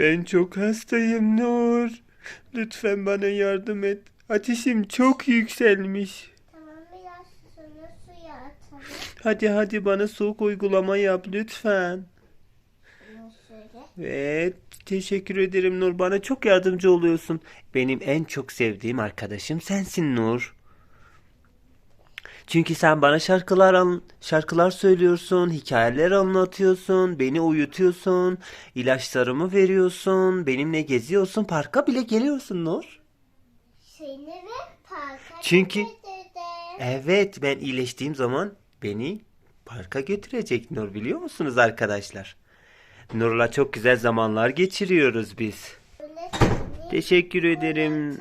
Ben çok hastayım Nur. Lütfen bana yardım et. Ateşim çok yükselmiş. Tamam biraz sonra suya atalım. Hadi hadi bana soğuk uygulama yap lütfen. Evet, teşekkür ederim Nur. Bana çok yardımcı oluyorsun. Benim en çok sevdiğim arkadaşım sensin Nur. Çünkü sen bana şarkılar an- şarkılar söylüyorsun, hikayeler anlatıyorsun, beni uyutuyorsun, ilaçlarımı veriyorsun, benimle geziyorsun, parka bile geliyorsun Nur. Seni ve parka Çünkü-. Evet, ben iyileştiğim zaman beni parka götürecek Nur biliyor musunuz arkadaşlar? Nur'la çok güzel zamanlar geçiriyoruz biz. Teşekkür ederim.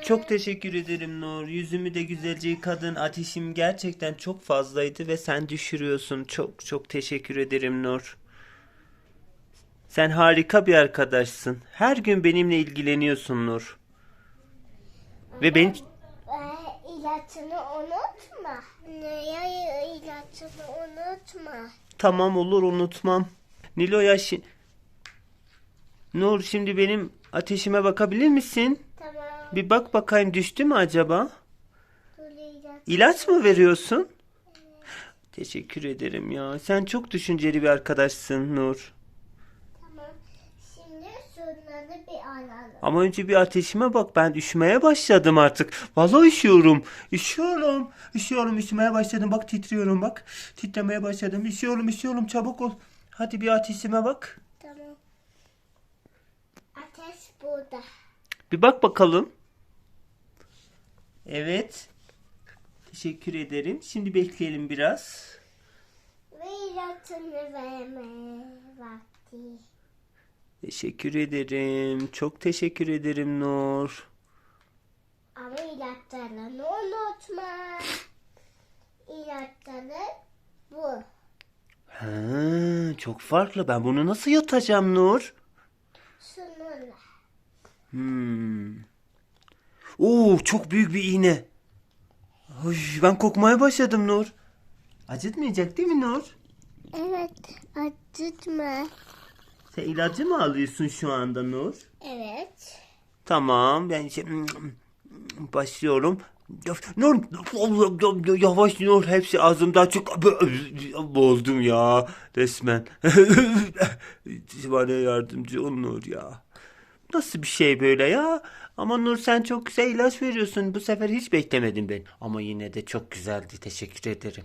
Çok teşekkür ederim Nur. Yüzümü de güzelce yıkadın. Ateşim gerçekten çok fazlaydı ve sen düşürüyorsun. Çok çok teşekkür ederim Nur. Sen harika bir arkadaşsın. Her gün benimle ilgileniyorsun Nur. Ve ben Ee, ilacını unutma. Neye ilacını unutma. tamam olur unutmam. Nilo'ya şi... Nur şimdi benim ateşime bakabilir misin? Tamam. Bir bak bakayım düştü mü acaba? İlaç. Mı veriyorsun? Teşekkür ederim ya. Sen çok düşünceli bir arkadaşsın Nur. Tamam. Şimdi şunları bir alalım. Ama önce bir ateşime bak. Ben üşümeye başladım artık. Vallahi üşüyorum. Üşüyorum. Üşüyorum. Üşümeye başladım. Bak titriyorum bak. Titremeye başladım. Üşüyorum üşüyorum. Çabuk ol. Hadi bir ateşime bak. Tamam. Ateş burada. Bir bak bakalım. Evet. Teşekkür ederim. Şimdi bekleyelim biraz. Ve ilacını verme vakti. Teşekkür ederim. Çok teşekkür ederim Nur. Ama ilaçlarını unutma. İlaçları bu. Ha, çok farklı. Ben bunu nasıl yutacağım Nur? Şununla. Hmm. Oo, çok büyük bir iğne. Ay, ben kokmaya başladım Nur. Acıtmayacak değil mi Nur? Evet. Acıtma. Sen ilacı mı alıyorsun şu anda Nur? Evet. Tamam ben şey, başlıyorum. Nur yavaş Nur hepsi ağzımdan çık bozdum ya resmen. Bana yardımcı ol Nur ya. Nasıl bir şey böyle ya? Ama Nur sen çok güzel ilaç veriyorsun. Bu sefer hiç beklemedim ben. Ama yine de çok güzeldi. Teşekkür ederim.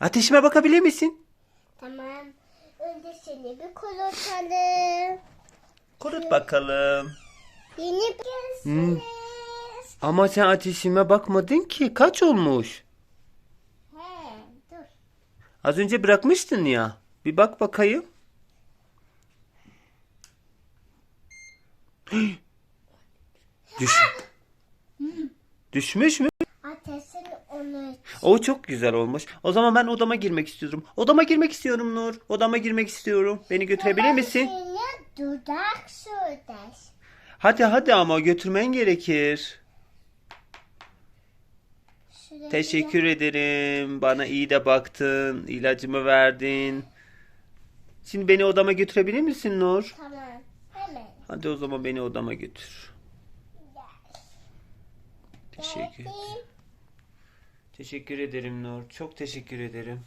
Ateşime bakabilir misin? Tamam. Önce seni bir kurutalım. Kurut bakalım. Yeni bir Ama sen ateşime bakmadın ki. Kaç olmuş? He, dur. Az önce bırakmıştın ya. Bir bak bakayım. Düş. Düşmüş mü? O çok güzel olmuş. O zaman ben odama girmek istiyorum. Odama girmek istiyorum Nur. Odama girmek istiyorum. Beni götürebilir misin? Dudak sürdeş. Hadi hadi ama götürmen gerekir. Şuraya Teşekkür ederim. Bana iyi de baktın. İlacımı verdin. Şimdi beni odama götürebilir misin Nur? Tamam. Hadi o zaman beni odama götür. Teşekkür. Teşekkür ederim Nur. Çok teşekkür ederim.